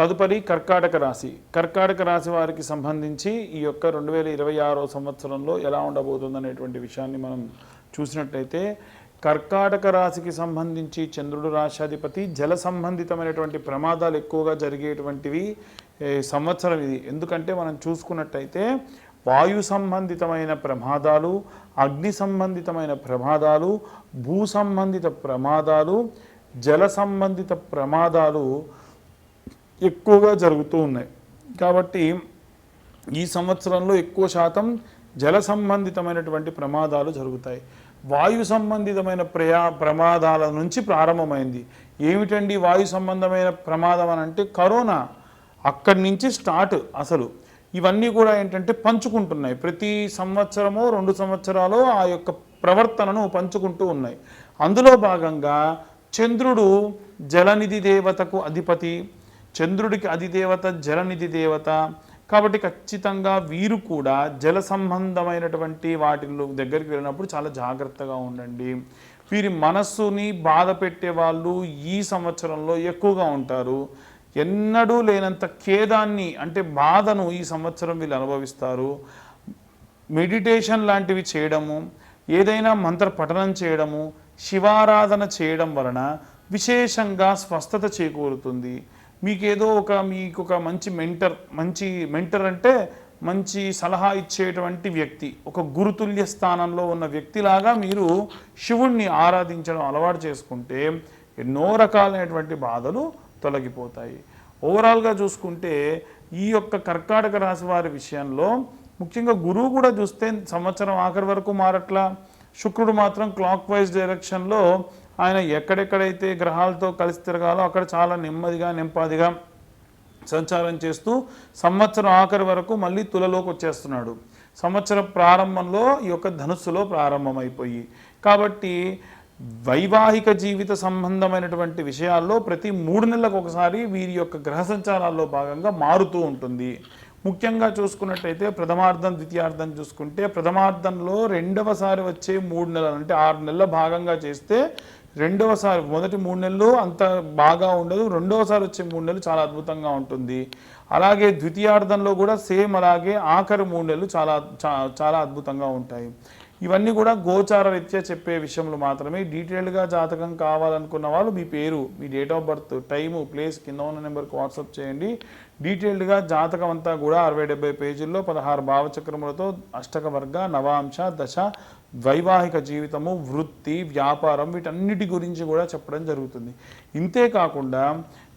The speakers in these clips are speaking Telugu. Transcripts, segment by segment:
తదుపరి కర్కాటక రాశి. కర్కాటక రాశి వారికి సంబంధించి ఈ యొక్క రెండు వేల ఇరవై ఆరో సంవత్సరంలో ఎలా ఉండబోతుంది అనేటువంటి విషయాన్ని మనం చూసినట్లయితే కర్కాటక రాశికి సంబంధించి చంద్రుడు రాశాధిపతి జల సంబంధితమైనటువంటి ప్రమాదాలు ఎక్కువగా జరిగేటువంటివి సంవత్సరం ఇది. ఎందుకంటే మనం చూసుకున్నట్టయితే వాయు సంబంధితమైన ప్రమాదాలు అగ్ని సంబంధితమైన ప్రమాదాలు భూ సంబంధిత ప్రమాదాలు జల సంబంధిత ప్రమాదాలు ఎక్కువగా జరుగుతూ ఉన్నాయి. కాబట్టి ఈ సంవత్సరంలో ఎక్కువ శాతం జల సంబంధితమైనటువంటి ప్రమాదాలు జరుగుతాయి. వాయు సంబంధితమైన ప్రయా ప్రమాదాల నుంచి ప్రారంభమైంది. ఏమిటండి వాయు సంబంధమైన ప్రమాదం అని అంటే కరోనా అక్కడి నుంచి స్టార్ట్ అసలు. ఇవన్నీ కూడా ఏంటంటే పంచుకుంటున్నాయి. ప్రతి సంవత్సరమో రెండు సంవత్సరాలు ఆ యొక్క ప్రవర్తనను పంచుకుంటూ ఉన్నాయి. అందులో భాగంగా చంద్రుడు జలనిధి దేవతకు అధిపతి చంద్రుడికి అధిదేవత జలనిధి దేవత. కాబట్టి ఖచ్చితంగా వీరు కూడా జల సంబంధమైనటువంటి వాటిల్లో దగ్గరికి వెళ్ళినప్పుడు చాలా జాగ్రత్తగా ఉండండి. వీరి మనస్సుని బాధ పెట్టే వాళ్ళు ఈ సంవత్సరంలో ఎక్కువగా ఉంటారు. ఎన్నడూ లేనంత ఖేదాన్ని అంటే బాధను ఈ సంవత్సరం వీళ్ళు అనుభవిస్తారు. మెడిటేషన్ లాంటివి చేయడము ఏదైనా మంత్ర పఠనం చేయడము శివారాధన చేయడం వలన విశేషంగా స్వస్థత చేకూరుతుంది. మీకేదో ఒక మీకు ఒక మంచి మెంటర్ మంచి మెంటర్ అంటే మంచి సలహా ఇచ్చేటువంటి వ్యక్తి ఒక గురుతుల్య స్థానంలో ఉన్న వ్యక్తిలాగా మీరు శివుణ్ణి ఆరాధించడం అలవాటు చేసుకుంటే ఎన్నో రకాలైనటువంటి బాధలు తొలగిపోతాయి. ఓవరాల్గా చూసుకుంటే ఈ యొక్క కర్కాటక రాశి వారి విషయంలో ముఖ్యంగా గురువు కూడా చూస్తే సంవత్సరం ఆఖరి వరకు మారట్లా శుక్రుడు మాత్రం క్లాక్ వైజ్ డైరెక్షన్లో ఆయన ఎక్కడెక్కడైతే గ్రహాలతో కలిసి తిరగాలో అక్కడ చాలా నెమ్మదిగా నెంపాదిగా సంచారం చేస్తూ సంవత్సరం ఆఖరి వరకు మళ్ళీ తులలోకి వచ్చేస్తున్నాడు. సంవత్సరం ప్రారంభంలో ఈ యొక్క ధనుస్సులో ప్రారంభమైపోయి కాబట్టి వైవాహిక జీవిత సంబంధమైనటువంటి విషయాల్లో ప్రతి మూడు నెలలకు ఒకసారి వీరి యొక్క గ్రహ సంచారాల్లో భాగంగా మారుతూ ఉంటుంది. ముఖ్యంగా చూసుకున్నట్టయితే ప్రథమార్థం ద్వితీయార్థం చూసుకుంటే ప్రథమార్థంలో రెండవసారి వచ్చే మూడు నెలలు అంటే ఆరు నెలల భాగంగా చేస్తే రెండవసారి మొదటి మూడు నెలలు అంత బాగా ఉండదు. రెండవసారి వచ్చే మూడు నెలలు చాలా అద్భుతంగా ఉంటుంది. అలాగే ద్వితీయార్థంలో కూడా సేమ్ అలాగే ఆఖరి మూడు నెలలు చాలా చా- చాలా అద్భుతంగా ఉంటాయి. ఇవన్నీ కూడా గోచార రీత్యా చెప్పే విషయంలో మాత్రమే. డీటెయిల్డ్గా జాతకం కావాలనుకున్న వాళ్ళు మీ పేరు మీ date of birth time place కింద ఉన్న నెంబర్కి వాట్సాప్ చేయండి. డీటెయిల్డ్గా జాతకం అంతా కూడా అరవై డెబ్బై పేజీల్లో పదహారు భావచక్రములతో అష్టక వర్గ నవాంశ దశ వైవాహిక జీవితము వృత్తి వ్యాపారం వీటన్నిటి గురించి కూడా చెప్పడం జరుగుతుంది. ఇంతే కాకుండా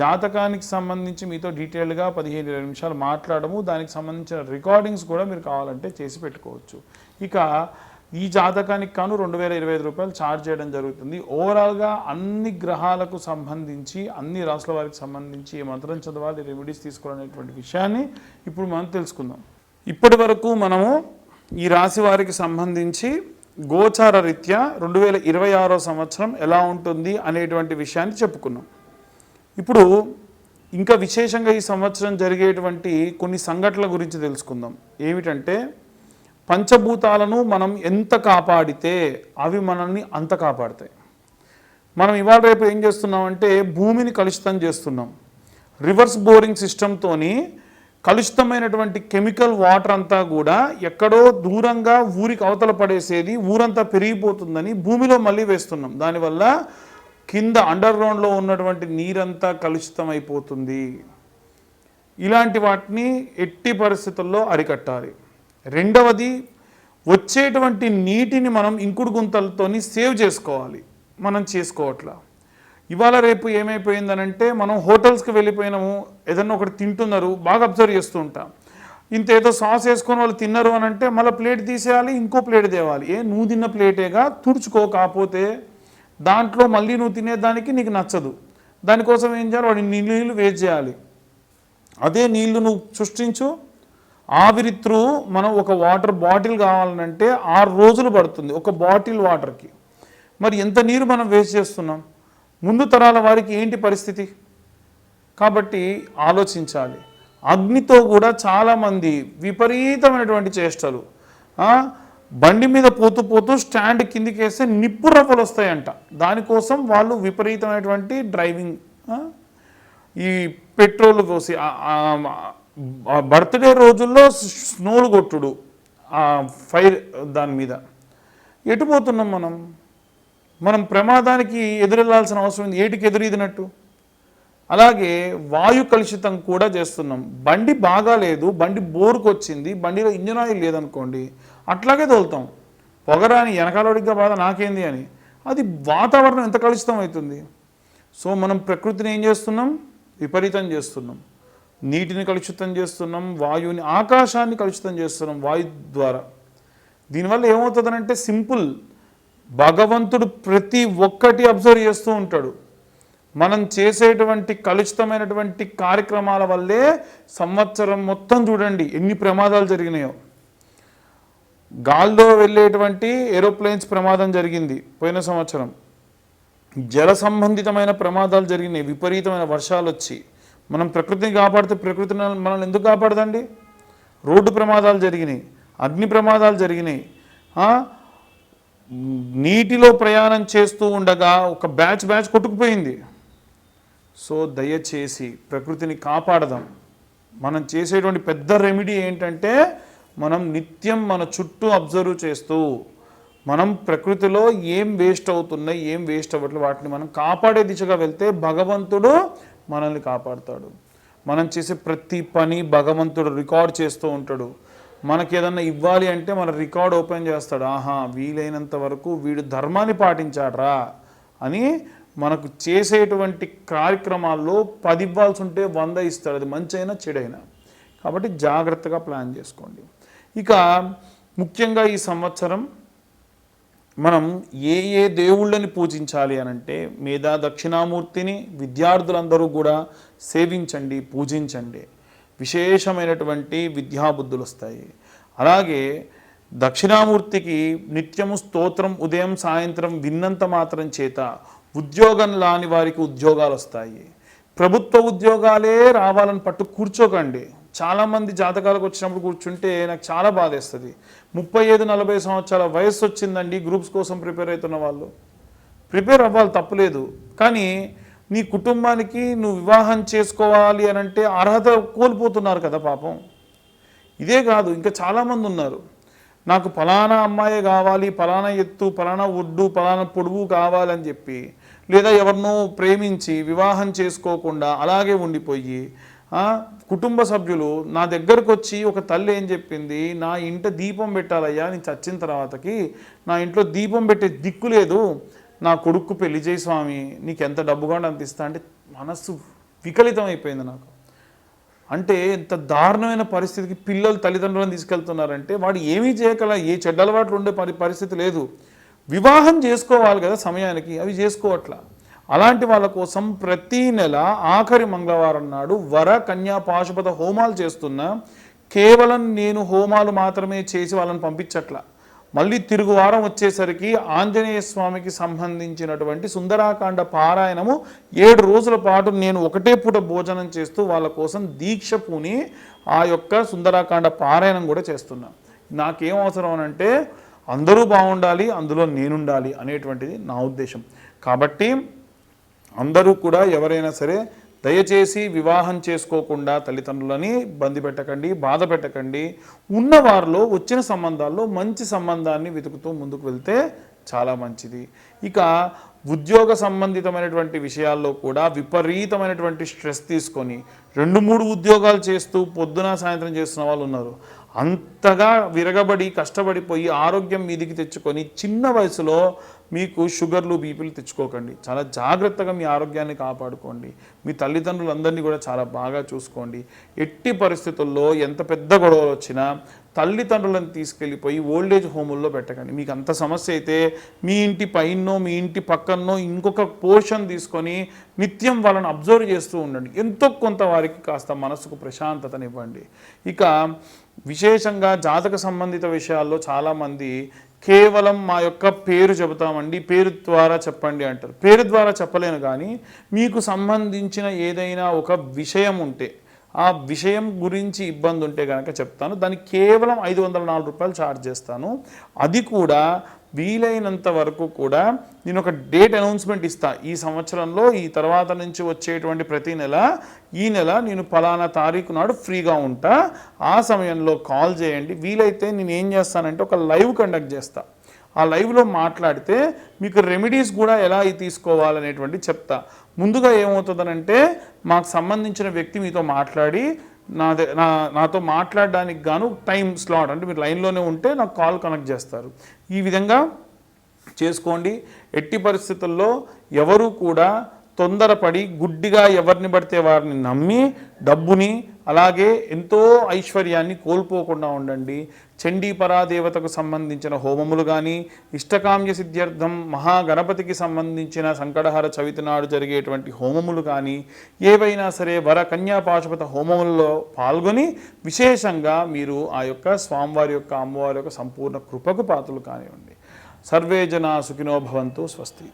జాతకానికి సంబంధించి మీతో డీటెయిల్గా పదిహేను ఇరవై నిమిషాలు మాట్లాడము దానికి సంబంధించిన రికార్డింగ్స్ కూడా మీరు కావాలంటే చేసి పెట్టుకోవచ్చు. ఇక ఈ జాతకానికి కాను రెండు వేల ఇరవై ఐదు రూపాయలు ఛార్జ్ చేయడం జరుగుతుంది. ఓవరాల్గా అన్ని గ్రహాలకు సంబంధించి అన్ని రాసుల వారికి సంబంధించి ఏ మంత్రం చదవాలి రెమెడీస్ తీసుకోవాలనేటువంటి విషయాన్ని ఇప్పుడు మనం తెలుసుకుందాం. ఇప్పటి వరకు మనము ఈ రాశి వారికి సంబంధించి గోచార రీత్యా రెండు వేల ఇరవై ఆరో సంవత్సరం ఎలా ఉంటుంది అనేటువంటి విషయాన్ని చెప్పుకున్నాం. ఇప్పుడు ఇంకా విశేషంగా ఈ సంవత్సరం జరిగేటువంటి కొన్ని సంఘటనల గురించి తెలుసుకుందాం. ఏమిటంటే పంచభూతాలను మనం ఎంత కాపాడితే అవి మనల్ని అంత కాపాడతాయి. మనం ఇవాళ రేపు ఏం చేస్తున్నామంటే భూమిని కలుషితం చేస్తున్నాం. రివర్స్ బోరింగ్ సిస్టంతోని కలుషితమైనటువంటి కెమికల్ వాటర్ అంతా కూడా ఎక్కడో దూరంగా ఊరికి అవతల పడేసేది ఊరంతా పెరిగిపోతుందని భూమిలో మళ్ళీ వేస్తున్నాం. దానివల్ల కింద అండర్ గ్రౌండ్లో ఉన్నటువంటి నీరంతా కలుషితం అయిపోతుంది ఇలాంటి వాటిని ఎట్టి పరిస్థితుల్లో అరికట్టాలి. రెండవది వచ్చేటువంటి నీటిని మనం ఇంకుడు గుంతలతోని సేవ్ చేసుకోవాలి. మనం చేసుకోవట్లా. ఇవాళ రేపు ఏమైపోయిందనంటే మనం హోటల్స్కి వెళ్ళిపోయినాము ఏదన్నా ఒకటి తింటున్నారు బాగా అబ్జర్వ్ చేస్తూ ఉంటాం. ఇంత ఏదో సాస్ వేసుకొని వాళ్ళు తిన్నారు అని అంటే మళ్ళీ ప్లేట్ తీసేయాలి ఇంకో ప్లేట్ తేవాలి. ఏ నువ్వు తిన్న ప్లేటేగా తుడుచుకో కాకపోతే దాంట్లో మళ్ళీ నువ్వు తినేదానికి నీకు నచ్చదు. దానికోసం ఏం చేయాలి? వాడి నీళ్ళు వేస్ట్ చేయాలి. అదే నీళ్ళు నువ్వు సృష్టించు. ఆవిరి త్రూ మనం ఒక వాటర్ బాటిల్ కావాలంటే ఆరు రోజులు పడుతుంది ఒక బాటిల్ వాటర్కి. మరి ఎంత నీరు మనం వేస్ట్ చేస్తున్నాం? ముందు తరాల వారికి ఏంటి పరిస్థితి? కాబట్టి ఆలోచించాలి. అగ్నితో కూడా చాలామంది విపరీతమైనటువంటి చేష్టలు. బండి మీద పోతూ పోతూ స్టాండ్ కిందికి వేస్తే నిప్పు రవ్వలు వస్తాయంట. దానికోసం వాళ్ళు విపరీతమైనటువంటి డ్రైవింగ్ ఈ పెట్రోల్ పోసి బర్త్డే రోజుల్లో స్నోలు కొట్టుడు ఫైర్ దాని మీద. ఎటు పోతున్నాం మనం? మనం ప్రమాదానికి ఎదురెళ్ళాల్సిన అవసరం ఉంది. ఏటికి ఎదురీదినట్టు? అలాగే వాయు కలుషితం కూడా చేస్తున్నాం. బండి బాగాలేదు బండి బోరుకు వచ్చింది బండిలో ఇంజన్ ఆయిల్ లేదనుకోండి అట్లాగే తోలుతాం. పొగరాని వెనకాలడిగ్గా బాధ నాకేంది అని. అది వాతావరణం ఎంత కలుషితం అవుతుంది? సో మనం ప్రకృతిని ఏం చేస్తున్నాం? విపరీతం చేస్తున్నాం. నీటిని కలుషితం చేస్తున్నాం వాయువుని ఆకాశాన్ని కలుషితం చేస్తున్నాం వాయు ద్వారా. దీనివల్ల ఏమవుతుందనంటే సింపుల్ భగవంతుడు ప్రతి ఒక్కటి అబ్జర్వ్ చేస్తూ ఉంటాడు. మనం చేసేటువంటి కలుషితమైనటువంటి కార్యక్రమాల వల్లే సంవత్సరం మొత్తం చూడండి ఎన్ని ప్రమాదాలు జరిగినాయో. గాల్లో వెళ్ళేటువంటి ఏరోప్లేన్స్ ప్రమాదం జరిగింది పోయిన సంవత్సరం. జల సంబంధితమైన ప్రమాదాలు జరిగినాయి విపరీతమైన వర్షాలు వచ్చి. మనం ప్రకృతిని కాపాడితే ప్రకృతిని మనల్ని ఎందుకు కాపాడదండి? రోడ్డు ప్రమాదాలు జరిగినాయి అగ్ని ప్రమాదాలు జరిగినాయి. నీటిలో ప్రయాణం చేస్తూ ఉండగా ఒక బ్యాచ్ బ్యాచ్ కొట్టుకుపోయింది. సో దయచేసి ప్రకృతిని కాపాడదాం. మనం చేసేటువంటి పెద్ద రెమెడీ ఏంటంటే మనం నిత్యం మన చుట్టూ అబ్జర్వ్ చేస్తూ మనం ప్రకృతిలో ఏం వేస్ట్ అవుతున్నాయి ఏం వేస్ట్ అవ్వట్లేదు వాటిని మనం కాపాడే దిశగా వెళ్తే భగవంతుడు మనల్ని కాపాడుతాడు. మనం చేసే ప్రతి పని భగవంతుడు రికార్డ్ చేస్తూ ఉంటాడు. మనకి ఏదన్నా ఇవ్వాలి అంటే మన రికార్డ్ ఓపెన్ చేస్తాడు. ఆహా వీలైనంత వరకు వీడు ధర్మాన్ని పాటించాడ్రా అని మనకు చేసేటువంటి కార్యక్రమాల్లో పది ఇవ్వాల్సి ఉంటే వంద ఇస్తాడు. అది మంచి అయినా చెడైనా. కాబట్టి జాగ్రత్తగా ప్లాన్ చేసుకోండి. ఇక ముఖ్యంగా ఈ సంవత్సరం మనం ఏ ఏ దేవుళ్ళని పూజించాలి అని అంటే మేధా దక్షిణామూర్తిని విద్యార్థులందరూ కూడా సేవించండి పూజించండి. విశేషమైనటువంటి విద్యాబుద్ధులు వస్తాయి అలాగే దక్షిణామూర్తికి నిత్యము స్తోత్రం ఉదయం సాయంత్రం విన్నంత మాత్రం చేత ఉద్యోగం లాని వారికి ఉద్యోగాలు వస్తాయి ప్రభుత్వ ఉద్యోగాలే రావాలని పట్టు కూర్చోకండి. చాలామంది జాతకాలకు వచ్చినప్పుడు కూర్చుంటే నాకు చాలా బాధేస్తుంది. ముప్పై ఐదు నలభై సంవత్సరాల వయసు వచ్చిందండి గ్రూప్స్ కోసం ప్రిపేర్ అవుతున్న వాళ్ళు. ప్రిపేర్ అవ్వాలి తప్పులేదు. కానీ నీ కుటుంబానికి నువ్వు వివాహం చేసుకోవాలి అని అంటే అర్హత కోల్పోతున్నారు కదా పాపం. ఇదే కాదు ఇంకా చాలామంది ఉన్నారు. నాకు ఫలానా అమ్మాయి కావాలి ఫలానా ఎత్తు ఫలానా ఒడ్డు ఫలానా పొడువు కావాలని చెప్పి లేదా ఎవరినో ప్రేమించి వివాహం చేసుకోకుండా అలాగే ఉండిపోయి కుటుంబ సభ్యులు నా దగ్గరకు వచ్చి ఒక తల్లి ఏం చెప్పింది నా ఇంట దీపం పెట్టాలయ్యా నేను చచ్చిన తర్వాతకి నా ఇంట్లో దీపం పెట్టే దిక్కు లేదు నా కొడుకు పెళ్ళి చేయి స్వామి నీకు ఎంత డబ్బు కావాలంటే అంత ఇస్తా అంటే మనస్సు వికలితం అయిపోయింది నాకు. అంటే ఎంత దారుణమైన పరిస్థితికి పిల్లలు తల్లిదండ్రులను తీసుకెళ్తున్నారంటే వాడు ఏమీ చేయగల ఏ చెడ్డ అలవాట్లు ఉండే పరి పరిస్థితి లేదు. వివాహం చేసుకోవాలి కదా సమయానికి అవి చేసుకోవట్లా. అలాంటి వాళ్ళ కోసం ప్రతి నెల ఆఖరి మంగళవారం నాడు వర కన్యా పాశుపత హోమాలు చేస్తున్నా. కేవలం నేను హోమాలు మాత్రమే చేసి వాళ్ళని పంపించట్లా. మళ్ళీ తిరుగు వారం వచ్చేసరికి ఆంజనేయ స్వామికి సంబంధించినటువంటి సుందరాకాండ పారాయణము ఏడు రోజుల పాటు నేను ఒకటే పూట భోజనం చేస్తూ వాళ్ళ కోసం దీక్ష పూని ఆ యొక్క సుందరాకాండ పారాయణం కూడా చేస్తున్నాను నాకేం అవసరం అని అంటే అందరూ బాగుండాలి అందులో నేనుండాలి అనేటువంటిది నా ఉద్దేశం. కాబట్టి అందరూ కూడా ఎవరైనా సరే దయచేసి వివాహం చేసుకోకుండా తల్లిదండ్రులని బంది పెట్టకండి బాధ పెట్టకండి. ఉన్నవారిలో వచ్చిన సంబంధాల్లో మంచి సంబంధాన్ని వెతుకుతూ ముందుకు వెళ్తే చాలా మంచిది. ఇక ఉద్యోగ సంబంధితమైనటువంటి విషయాల్లో కూడా విపరీతమైనటువంటి స్ట్రెస్ తీసుకొని రెండు మూడు ఉద్యోగాలు చేస్తూ పొద్దున సాయంత్రం చేస్తున్న వాళ్ళు ఉన్నారు. అంతగా విరగబడి కష్టపడిపోయి ఆరోగ్యం మీదికి తెచ్చుకొని చిన్న వయసులో మీకు షుగర్లు బీపీలు తెచ్చుకోకండి. చాలా జాగ్రత్తగా మీ ఆరోగ్యాన్ని కాపాడుకోండి. మీ తల్లిదండ్రులందరినీ కూడా చాలా బాగా చూసుకోండి. ఎట్టి పరిస్థితుల్లో ఎంత పెద్ద గొడవలు వచ్చినా తల్లిదండ్రులను తీసుకెళ్ళిపోయి ఓల్డేజ్ హోముల్లో పెట్టకండి. మీకు అంత సమస్య అయితే మీ ఇంటి పైనో మీ ఇంటి పక్కనో ఇంకొక పోర్షన్ తీసుకొని నిత్యం వాళ్ళని అబ్జర్వ్ చేస్తూ ఉండండి. ఎంతో కొంత వారికి కాస్త మనసుకు ప్రశాంతతనివ్వండి. ఇక విశేషంగా జాతక సంబంధిత విషయాల్లో చాలామంది కేవలం మా యొక్క పేరు చెబుతామండి పేరు ద్వారా చెప్పండి అంటారు. పేరు ద్వారా చెప్పలేను కానీ మీకు సంబంధించిన ఏదైనా ఒక విషయం ఉంటే ఆ విషయం గురించి ఇబ్బంది ఉంటే కనుక చెప్తాను. దానికి కేవలం ఐదు వందల నాలుగు రూపాయలు ఛార్జ్ చేస్తాను. అది కూడా వీలైనంత వరకు కూడా నేను ఒక డేట్ అనౌన్స్మెంట్ ఇస్తా. ఈ సంవత్సరంలో ఈ తర్వాత నుంచి వచ్చేటువంటి ప్రతి నెల ఈ నెల నేను పలానా తారీఖు నాడు ఫ్రీగా ఉంటా. ఆ సమయంలో కాల్ చేయండి. వీలైతే నేను ఏం చేస్తానంటే ఒక లైవ్ కండక్ట్ చేస్తా. ఆ లైవ్లో మాట్లాడితే మీకు రెమెడీస్ కూడా ఎలా తీసుకోవాలనేటువంటి చెప్తా. ముందుగా ఏమవుతుందనంటే మాకు సంబంధించిన వ్యక్తి మీతో మాట్లాడి నా ద- నా నాతో మాట్లాడడానికి గాను టైం స్లాట్ అంటే మీరు లైన్లోనే ఉంటే నాకు కాల్ కనెక్ట్ చేస్తారు. ఈ విధంగా చేసుకోండి. ఎట్టి పరిస్థితుల్లో ఎవరు కూడా తొందరపడి గుడ్డిగా ఎవరిని పడితే వారిని నమ్మి డబ్బుని అలాగే ఎంతో ఐశ్వర్యాన్ని కోల్పోకుండా ఉండండి. చండీ పరాదేవతకు సంబంధించిన హోమములు కానీ ఇష్టకామ్య సిద్ధ్యర్థం మహాగణపతికి సంబంధించిన సంకటహర చవితి నాడు జరిగేటువంటి హోమములు కానీ ఏవైనా సరే వర కన్యా పాశుపత హోమములలో పాల్గొని విశేషంగా మీరు ఆ యొక్క స్వామివారి యొక్క అమ్మవారి యొక్క సంపూర్ణ కృపకు పాత్రలు కానివ్వండి. సర్వే జనా సుఖినో భవంతు స్వస్తి.